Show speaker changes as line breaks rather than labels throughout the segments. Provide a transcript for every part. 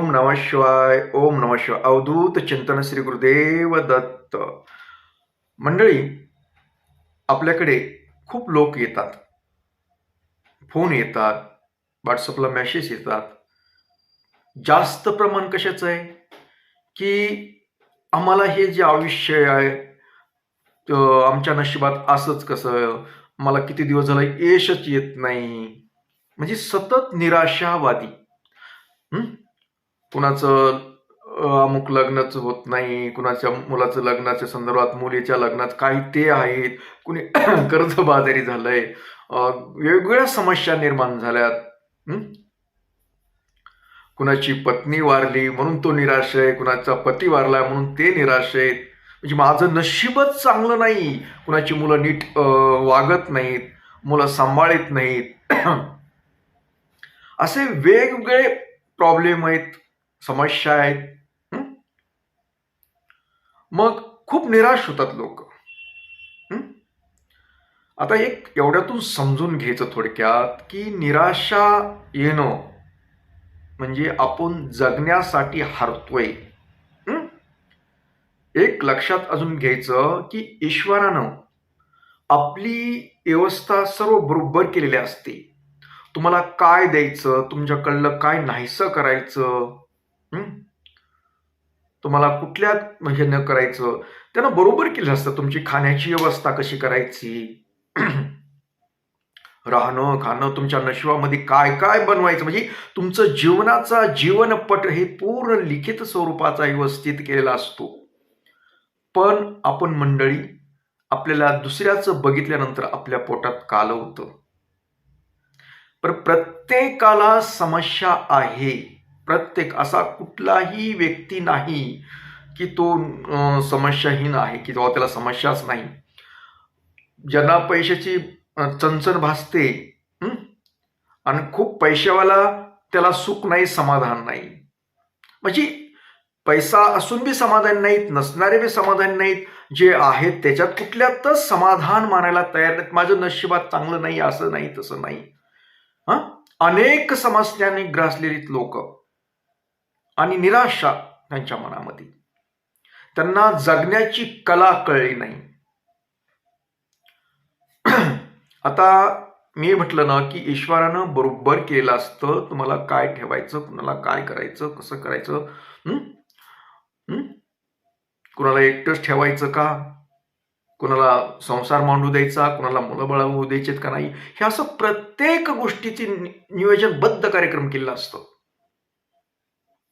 ओम नम शिवाय ओम नम शिवाय. अवधूत चिंतन श्री गुरुदेव दत्त. मंडळी आपल्याकडे खूप लोक येतात. फोन येतात व्हॉट्सअपला मेसेज येतात. जास्त प्रमाण कशाचं आहे? की आम्हाला हे जे आयुष्य आहे आमच्या नशिबात असंच कसं मला किती दिवस झाला यशच येत नाही. म्हणजे सतत निराशावादी. कुणाचं अमुक लग्नच होत नाही कुणाच्या मुलाचं लग्नाच्या संदर्भात मुलीच्या लग्नात काही ते आहेत कुणी कर्जबाजारी झालंय वेगवेगळ्या समस्या निर्माण झाल्यात. कुणाची पत्नी वारली म्हणून तो निराश आहे कुणाचा पती वारला म्हणून ते निराश आहेत. म्हणजे माझं नशीबच चांगलं नाही कुणाची मुलं नीट वागत नाहीत मुलं सांभाळत नाहीत. असे वेगवेगळे प्रॉब्लेम आहेत. समस्या आहेत मग खूप निराश होतात लोक आता एक एवढ्यातून समजून घ्यायचं थोडक्यात की निराशा येणं म्हणजे आपण जगण्यासाठी हरतोय एक लक्षात अजून घ्यायचं की ईश्वरानं आपली व्यवस्था सर्व बरोबर केलेली असते. तुम्हाला काय द्यायचं तुमच्याकडलं काय नाहीसं करायचं? तुम्हाला कुठल्या म्हणजे न करायचं? त्यानं बरोबर केलं असतं. तुमची खाण्याची व्यवस्था कशी करायची? राहणं खाणं तुमच्या नशिबामध्ये काय काय बनवायचं? म्हणजे तुमचं जीवनाचा जीवनपट हे पूर्ण लिखित स्वरूपाचा व्यवस्थित केलेला असतो. पण आपण मंडळी आपल्याला दुसऱ्याचं बघितल्यानंतर आपल्या पोटात कालवतं पण प्रत्येकाला समस्या आहे. प्रत्येक असा कुठलाही व्यक्ती नाही की तो समस्याहीन आहे की तेव्हा त्याला समस्याच नाही. ज्यांना पैशाची चणचण भासते आणि खूप पैशावाला त्याला सुख नाही समाधान नाही. म्हणजे पैसा असून बी समाधान नाहीत नसणारे बी समाधान नाहीत जे आहेत त्याच्यात कुठल्यातच समाधान मानायला तयार नाहीत. माझं नशिबात चांगलं नाही असं नाही तसं नाही. हा? अनेक समस्यांनी ग्रासलेली लोक. आणि निराशा त्यांच्या मनामध्ये. त्यांना जगण्याची कला कळली नाही. आता मी म्हटलं ना की ईश्वरानं बरोबर केलं असतं तुम्हाला काय ठेवायचं कुणाला काय करायचं कसं करायचं? कुणाला एकटंच ठेवायचं का? कुणाला संसार मांडू द्यायचा? कुणाला मुलं बळावू द्यायचेत का नाही? हे असं प्रत्येक गोष्टीचे नियोजनबद्ध कार्यक्रम केलेला असतो.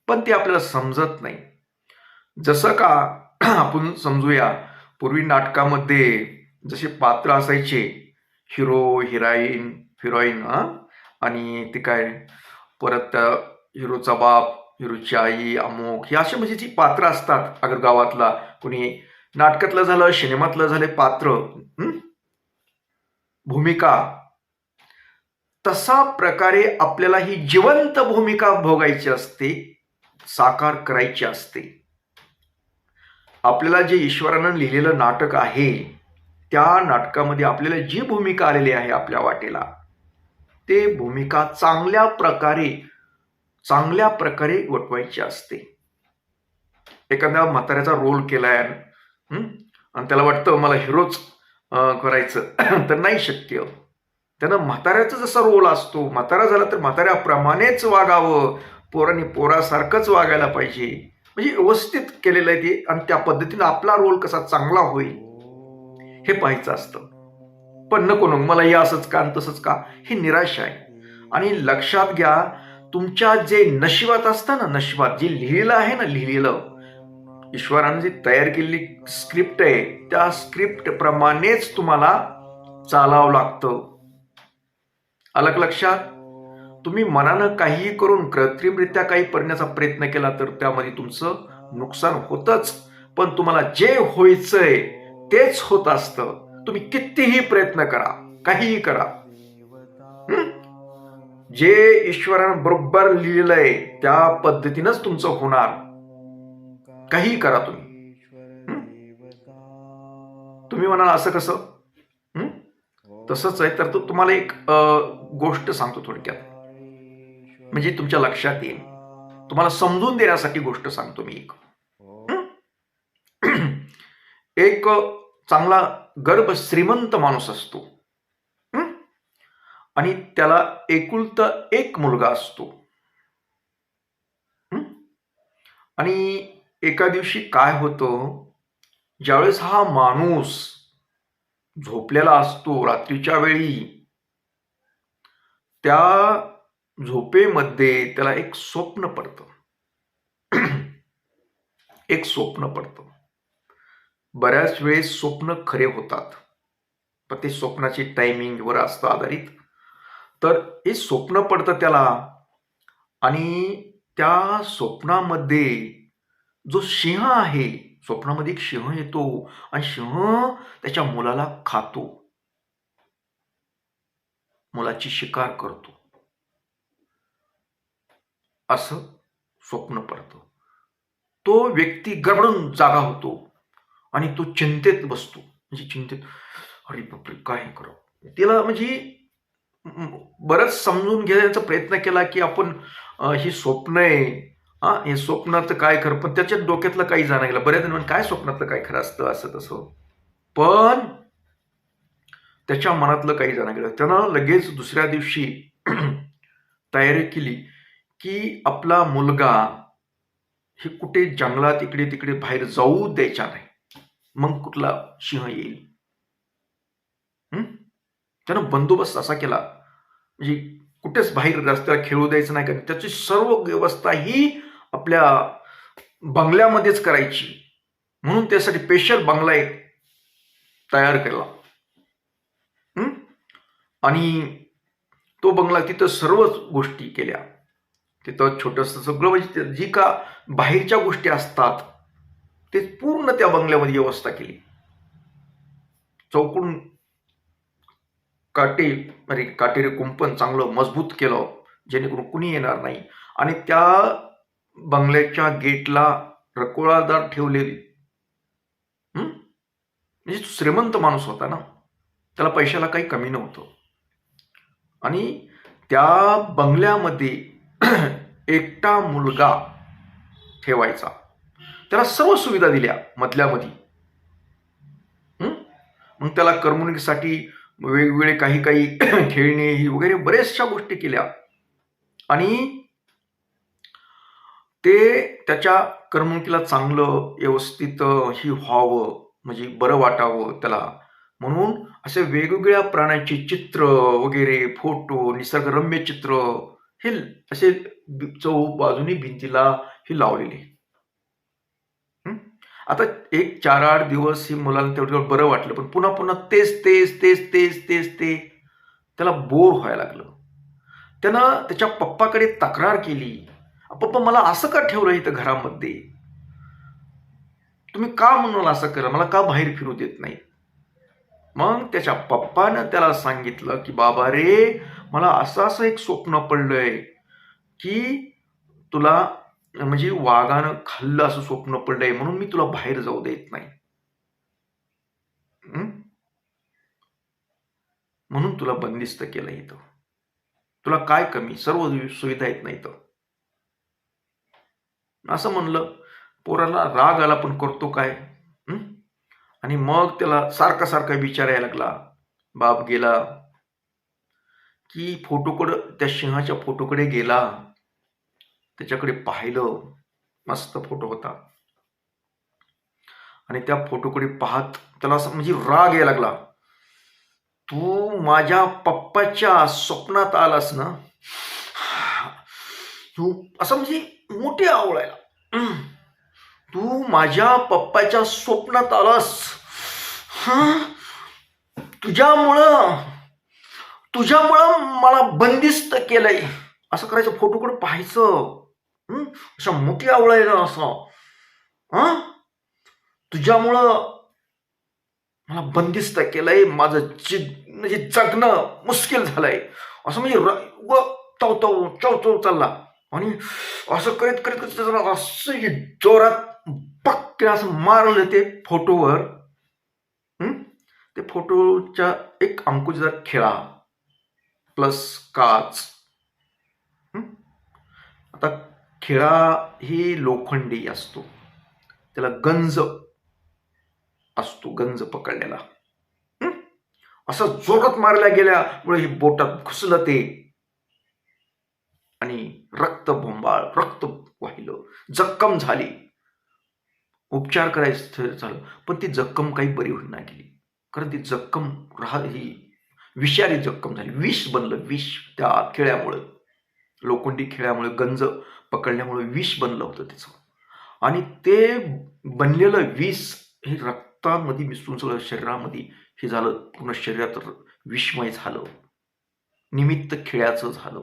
पण ते आपल्याला समजत नाही. जसं का आपण समजूया पूर्वी नाटकामध्ये जसे पात्र असायचे हिरो हिराईन हिरोईन हा? आणि ते काय? परत हिरोचा बाप हिरोची आई अमोक हे असे म्हणजे जी पात्र असतात अगर गावातला कुणी नाटकातलं झालं सिनेमातलं झाले पात्र भूमिका. तसा प्रकारे आपल्याला ही जिवंत भूमिका भोगायची असते साकार करायची असते. आपल्याला जे ईश्वरानं लिहिलेलं नाटक आहे त्या नाटकामध्ये आपल्याला जी भूमिका आलेली आहे आपल्या वाटेला ते भूमिका चांगल्या प्रकारे चांगल्या प्रकारे वटवायची असते. एखाद्या म्हाताऱ्याचा रोल केलाय आणि त्याला वाटतं मला हिरोच करायचं. तर नाही शक्य. त्यानं म्हाताऱ्याचा जसा रोल असतो म्हातारा झाला तर म्हाताऱ्याप्रमाणेच वागावं. पोरांनी पोरासारखंच वागायला पाहिजे. म्हणजे व्यवस्थित केलेलं आहे ते आणि त्या पद्धतीनं आपला रोल कसा चांगला होईल हे पाहायचं असतं. पण नको नको मला हे असंच का आणि तसंच का हे निराशा आहे. आणि लक्षात घ्या तुमच्या जे नशिबात असतं ना नशिबात जे लिहिलेलं आहे ना लिहिलेलं ईश्वरानं जी तयार केलेली स्क्रिप्ट आहे त्या स्क्रिप्ट प्रमाणेच तुम्हाला चालावं लागतं. अलग लक्षात? तुम्ही मनानं काहीही करून कृत्रिमरित्या काही करण्याचा प्रयत्न केला तर त्यामध्ये तुमचं नुकसान होतच. पण तुम्हाला जे व्हायचंय तेच होत असतं. तुम्ही कितीही प्रयत्न करा काहीही करा. जे ईश्वरानं बरोबर लिहिलेलं आहे त्या पद्धतीनंच तुमचं होणार. काहीही करा तुम्ही. तुम्ही म्हणाल असं कसं? तसंच आहे तर तो तुम्हाला एक गोष्ट सांगतो थोडक्यात. म्हणजे तुमच्या लक्षात येईल. तुम्हाला समजून देण्यासाठी गोष्ट सांगतो मी एक. एक चांगला गर्भ श्रीमंत माणूस असतो. आणि त्याला एकुलता एक मुलगा असतो. आणि एका दिवशी काय होतं? ज्यावेळेस हा माणूस झोपलेला असतो रात्रीच्या वेळी त्या झोपेमध्ये त्याला एक स्वप्न पडतं. एक स्वप्न पडतं. बऱ्याच वेळेस स्वप्न खरे होतात. पण ते स्वप्नाची टायमिंगवर असतं आधारित. तर हे स्वप्न पडतं त्याला आणि त्या स्वप्नामध्ये जो सिंह आहे स्वप्नामध्ये एक सिंह येतो आणि सिंह त्याच्या मुलाला खातो. मुलाची शिकार करतो. असं स्वप्न पडतं. तो व्यक्ती गडबडून जागा होतो आणि तो चिंतेत बसतो. म्हणजे चिंतेत अरे बापरे काय करावं तिला म्हणजे बरंच समजून घेण्याचा प्रयत्न केला की आपण ही स्वप्न आहे. हा हे स्वप्नाचं काय खरं? पण त्याच्या डोक्यातलं काही जाणं गेलं बऱ्याच जण काय स्वप्नातलं काय खरं असतं असं तसं? पण त्याच्या मनातलं काही जाणं गेलं त्यानं लगेच दुसऱ्या दिवशी तयारी केली. की आपला मुलगा हे कुठे जंगलात इकडे तिकडे बाहेर जाऊ द्यायचा नाही. मग कुठला सिंह येईल? त्यानं बंदोबस्त असा केला. म्हणजे कुठेच बाहेर रस्त्याला खेळू द्यायचं नाही का त्याची सर्व व्यवस्था ही आपल्या बंगल्यामध्येच करायची. म्हणून त्यासाठी स्पेशल बंगला एक तयार केला. आणि तो बंगला तिथं सर्वच गोष्टी केल्या. तिथं छोटंसं सगळं म्हणजे जी का बाहेरच्या गोष्टी असतात ते पूर्ण त्या बंगल्यामध्ये व्यवस्था केली. चौकून काटे म्हणजे काटेरी कुंपण चांगलं मजबूत केलं जेणेकरून कुणी येणार नाही. आणि त्या बंगल्याच्या गेटला रकोळादार ठेवलेली. म्हणजे श्रीमंत माणूस होता ना. त्याला पैशाला काही कमी नव्हतं. आणि त्या बंगल्यामध्ये एकटा मुलगा ठेवायचा. त्याला सर्व सुविधा दिल्या मधल्यामध्ये मग त्याला करमणुकीसाठी वेगवेगळे काही काही खेळणे ही वगैरे बऱ्याचशा गोष्टी केल्या. आणि ते त्याच्या करमणुकीला चांगलं व्यवस्थित ही व्हावं म्हणजे बरं वाटावं त्याला. म्हणून असे वेगवेगळ्या प्राण्यांचे चित्र वगैरे फोटो निसर्गरम्य चित्र हे असे बी- चौ बाजूनी भिंतीला ही लावलेली. आता एक चार आठ दिवस ही मुलांना तेवढं बरं वाटलं पण पुन्हा पुन्हा तेच तेच तेच तेच तेच ते त्याला बोर व्हायला लागलं. त्यानं त्याच्या पप्पाकडे तक्रार केली. पप्पा मला असं का ठेवलं इथं घरामध्ये? तुम्ही का म्हणून असं करा? मला का बाहेर फिरू देत नाही मग त्याच्या पप्पानं त्याला सांगितलं की बाबा रे मला असं असं एक स्वप्न पडलंय की तुला म्हणजे वाघानं खाल्लं असं स्वप्न पडलंय म्हणून मी तुला बाहेर जाऊ देत नाही. म्हणून तुला बंदिस्त केलं इथं. तुला काय कमी? सर्व सुविधा येत नाही तर असं म्हणलं. पोराला राग आला पण करतो काय? आणि मग त्याला सारखा सारखा विचार यायला लागला. बाप गेला. की फोटोकडं त्या सिंहाच्या फोटोकडे गेला. त्याच्याकडे पाहिलं. मस्त फोटो होता. आणि त्या फोटोकडे पाहत त्याला असं म्हणजे राग यायला लागला. तू माझ्या पप्पाच्या स्वप्नात आलास ना? तू असं म्हणजे मोठी आवळायला. तू माझ्या पप्पाच्या स्वप्नात आलास. तुझ्यामुळं तुझ्यामुळं मला बंदिस्त केलंय. असं करायचं फोटोकडे पाहायचं. अशा मोठी आवळायला असं. हं? तुझ्यामुळं मला बंदिस्त केलंय. माझं जि म्हणजे जगणं मुश्किल झालंय. असं म्हणजे व तव तव चव चव चालला. आणि असं करीत करीत करीत असं हे जोरात पक्क असं मारलं ते फोटोवर. ते फोटोच्या एक अंकुचा खेळा. प्लस काच. आता खेळा ही लोखंडी असतो. त्याला गंज असतो गंज पकडलेला. असं जोरात मारल्या गेल्यामुळे ही बोटात घुसलं ते. आणि रक्त बोंबाळ रक्त वाहिलं जखम झाली. उपचार करायचं झालं. पण ती जखम काही बरी होईना गेली. कारण ती जखम राह ही विषारी जखम झाली. विष बनलं. विष त्या खेळ्यामुळं. लोखंडी खेळ्यामुळे गंज पकडल्यामुळे विष बनलं होतं त्याचं. आणि ते बनलेलं विष हे रक्तामध्ये मिसळून सगळं शरीरामध्ये हे झालं. पूर्ण शरीरात विषमय झालं. निमित्त खेळ्याचं झालं.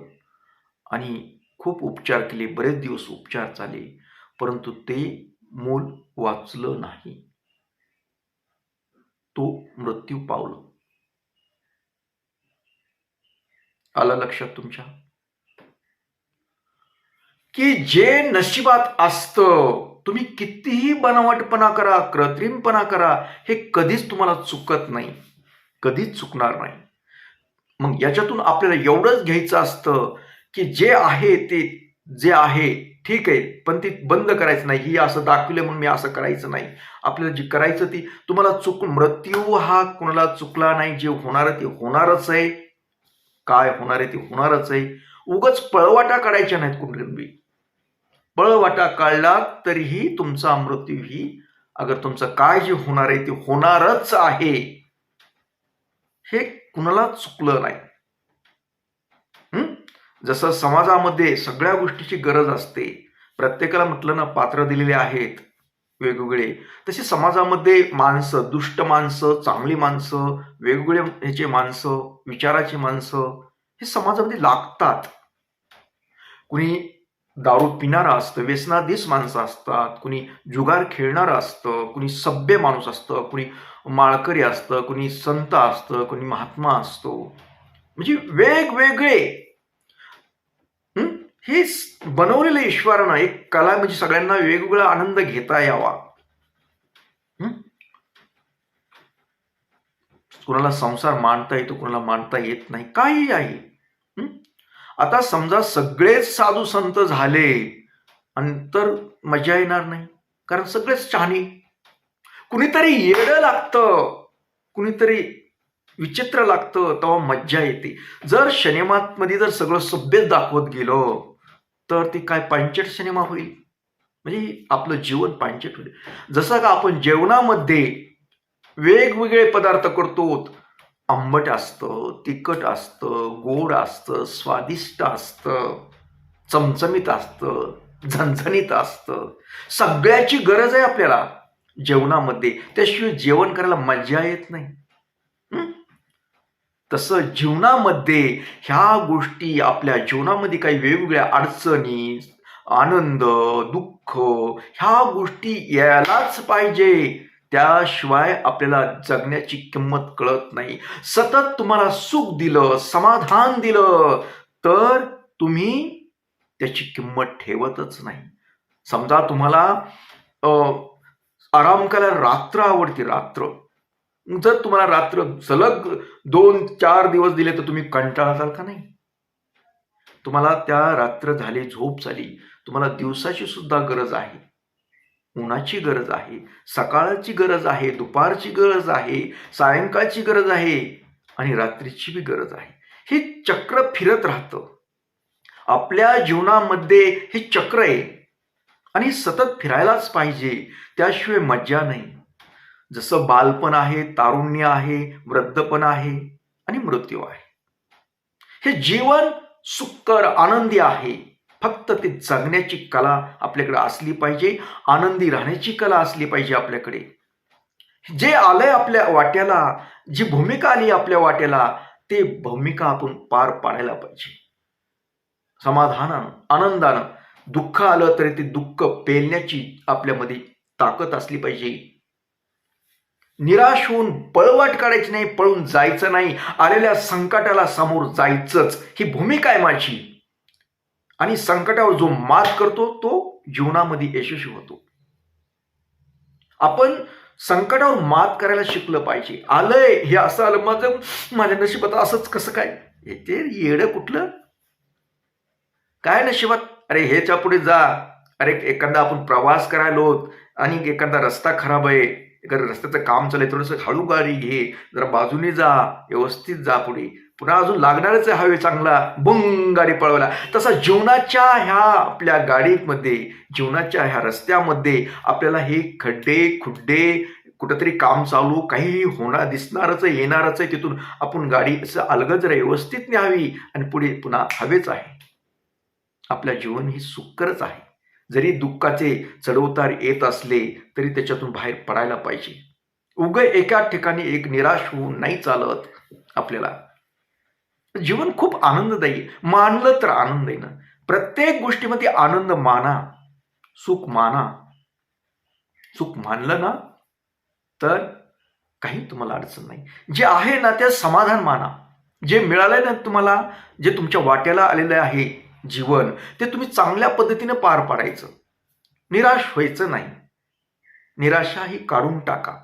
आणि खूप उपचार केले. बरेच दिवस उपचार झाले परंतु ते मूल वाचलं नाही. तो मृत्यू पावलं. आलं लक्षात तुमच्या? की जे नशिबात असतं तुम्ही कितीही बनावटपणा करा कृत्रिमपणा करा हे कधीच तुम्हाला चुकत नाही. कधीच चुकणार नाही. मग याच्यातून आपल्याला एवढंच घ्यायचं असतं की जे आहे ते जे आहे ठीक आहे पण ती बंद करायचं नाही. ही असं दाखवलं म्हणून मी असं करायचं नाही. आपल्याला जी करायचं ती तुम्हाला चुक मृत्यू हा कुणाला चुकला नाही जे होणार ते होणारच आहे. काय होणार आहे ते होणारच आहे. उगच पळवाटा काढायच्या नाहीत कुठली पळवाटा काढला तरीही तुमचा मृत्यू ही अगर तुमचं काय जे होणार आहे ते होणारच आहे. हे कुणाला चुकलं नाही. जसं समाजामध्ये सगळ्या गोष्टीची गरज असते प्रत्येकाला म्हटलं ना पात्र दिलेले आहेत वेगवेगळे. तसे समाजामध्ये माणसं दुष्ट माणसं चांगली माणसं वेगवेगळे ह्याचे माणसं विचाराची माणसं हे समाजामध्ये लागतात. कुणी दारू पिणारं असतं व्यसनाधीस माणसं असतात कुणी जुगार खेळणारं असतं कुणी सभ्य माणूस असतं कुणी माळकरी असतं कुणी संत असतं कुणी महात्मा असतो. म्हणजे वेगवेगळे हे बनवलेलं ईश्वरानं एक कला म्हणजे सगळ्यांना वेगवेगळा आनंद घेता यावा. कुणाला संसार मानता येतो कुणाला मानता येत नाही काही आहे. आता समजा सगळेच साधू संत झाले आणि तर मजा येणार नाही कारण सगळेच शहाणे. कुणीतरी येडं लागतं कुणीतरी विचित्र लागतं तेव्हा मज्जा येते. जर शनिमातमध्ये जर सगळं सभ्यच दाखवत गेलो तर ते काय पांचट सिनेमा होईल? म्हणजे आपलं जीवन पांचट होईल. जसं का आपण जेवणामध्ये वेगवेगळे पदार्थ करतो आंबट असतं तिखट असतं गोड असतं स्वादिष्ट असतं चमचमीत असतं झणझणीत असतं. सगळ्याची गरज आहे आपल्याला जेवणामध्ये. त्याशिवाय जेवण करायला मजा येत नाही. तसं जीवनामध्ये ह्या गोष्टी आपल्या जीवनामध्ये काही वेगवेगळ्या अडचणी आनंद दुःख ह्या गोष्टी यायलाच पाहिजे. त्याशिवाय आपल्याला जगण्याची किंमत कळत नाही. सतत तुम्हाला सुख दिलं समाधान दिलं तर तुम्ही त्याची किंमत ठेवतच नाही. समजा तुम्हाला अं, आराम करायला रात्र आवडते रात्र. जर तुम्हाला रात्र सलग दोन चार दिवस दिले तर तुम्ही कंटाळाल का नाही. तुम्हाला त्या रात्र झाली झोप झाली. तुम्हाला दिवसाची सुद्धा गरज आहे. उन्हाची गरज आहे सकाळची गरज आहे दुपारची गरज आहे सायंकाळची गरज आहे आणि रात्रीची बी गरज आहे. हे चक्र फिरत राहतं. आपल्या जीवनामध्ये हे चक्र आहे आणि सतत फिरायलाच पाहिजे. त्याशिवाय मज्जा नाही. जसं बालपण आहे तारुण्य आहे वृद्धपण आहे आणि मृत्यू आहे. हे जीवन सुकर आनंदी आहे. फक्त ते जगण्याची कला आपल्याकडे असली पाहिजे आनंदी राहण्याची कला असली पाहिजे आपल्याकडे. जे आलंय आपल्या वाट्याला जी भूमिका आली आपल्या वाट्याला ते भूमिका आपण पार पाडायला पाहिजे. समाधानानं आनंदानं दुःख आलं तरी ते दुःख पेलण्याची आपल्यामध्ये ताकद असली पाहिजे. निराश होऊन पळवाट काढायची नाही पळून जायचं नाही. आलेल्या संकटाला समोर जायचंच. ही भूमिका आहे माझी. आणि संकटावर जो मात करतो तो जीवनामध्ये यशस्वी होतो. आपण संकटावर मात करायला शिकलं पाहिजे. आलंय हे असं आलं माझं माझ्या नशिबात असंच कसं काय? ते येडं कुठलं? काय नशिबात? अरे ह्याच्या पुढे जा. अरे एखादा आपण प्रवास करायलो आणि एखादा रस्ता खराब आहे. एखादं रस्त्याचं काम चाललंय आहे थोडंसं हळू गाडी घे जरा बाजूने जा व्यवस्थित जा पुढे. पुन्हा अजून लागणारच आहे हवे चांगला बंग गाडी पळवायला. तसा जीवनाच्या ह्या आपल्या गाडीमध्ये जीवनाच्या ह्या रस्त्यामध्ये आपल्याला हे खड्डे खुड्डे कुठंतरी काम चालू काही होणार दिसणारच आहे येणारच आहे तिथून आपण गाडी असं अलगद व्यवस्थित न्यावी आणि पुढे पुन्हा हवेच आहे. आपल्या जीवन ही सुखकरच आहे. जरी दुःखाचे चढउतार येत असले तरी त्याच्यातून बाहेर पडायला पाहिजे. उग एका ठिकाणी एक निराश होऊन नाही चालत आपल्याला. जीवन खूप आनंददायी मानलं तर आनंद आहे ना. प्रत्येक गोष्टीमध्ये आनंद माना सुख माना. सुख मानलं ना तर काही तुम्हाला अडचण नाही. जे आहे ना ते समाधान माना. जे मिळालंय ना तुम्हाला जे तुमच्या वाट्याला आलेलं आहे जीवन ते तुम्ही चांगल्या पद्धतीने पार पाडायचं. निराश व्हायचं नाही. निराशा ही काढून टाका.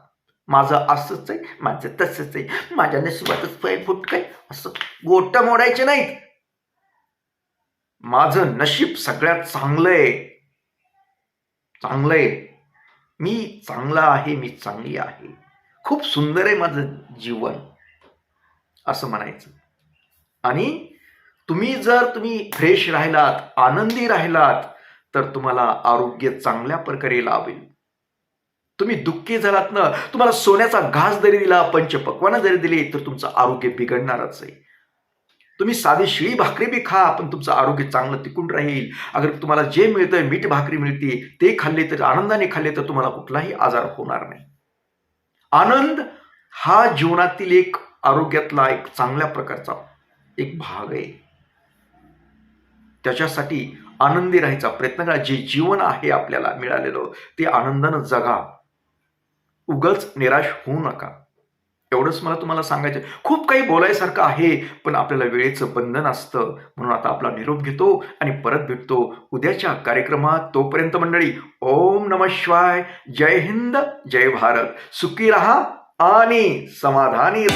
माझं असंच आहे माझं तसंच आहे माझ्या नशिबातच फय फुट काय असं गोट मोडायचे नाहीत. माझं नशीब सगळ्यात चांगलं आहे. चांगलं आहे. मी चांगला आहे मी चांगली आहे. खूप सुंदर आहे माझं जीवन. असं म्हणायचं. आणि तुम्ही जर तुम्ही फ्रेश राहिलात आनंदी राहिलात तर तुम्हाला आरोग्य चांगल्या प्रकारे लाभेल. तुम्ही दुःखी झालात ना तुम्हाला सोन्याचा घास जरी दिला पंचपक्वानं जरी दिले तर तुमचं आरोग्य बिघडणारच आहे. तुम्ही साधी शिळी भाकरी बी खा पण तुमचं आरोग्य चांगलं टिकून राहील. अगर तुम्हाला जे मिळतं मीठ भाकरी मिळते ते खाल्ले तर आनंदाने खाल्ले तर तुम्हाला कुठलाही आजार होणार नाही. आनंद हा जीवनातील एक आरोग्यातला एक चांगल्या प्रकारचा एक भाग आहे. त्याच्यासाठी आनंदी राहायचा प्रयत्न करा. जे जीवन आहे आपल्याला मिळालेलं ते आनंदानं जगा. उगच निराश होऊ नका. एवढंच मला तुम्हाला सांगायचं खूप काही बोलायसारखं आहे पण आपल्याला वेळेचं बंधन असतं. म्हणून आता आपला निरोप घेतो आणि परत भेटतो उद्याच्या कार्यक्रमात. तोपर्यंत मंडळी ओम नम शिवाय. जय हिंद जय भारत. सुखी रहा आणि समाधानी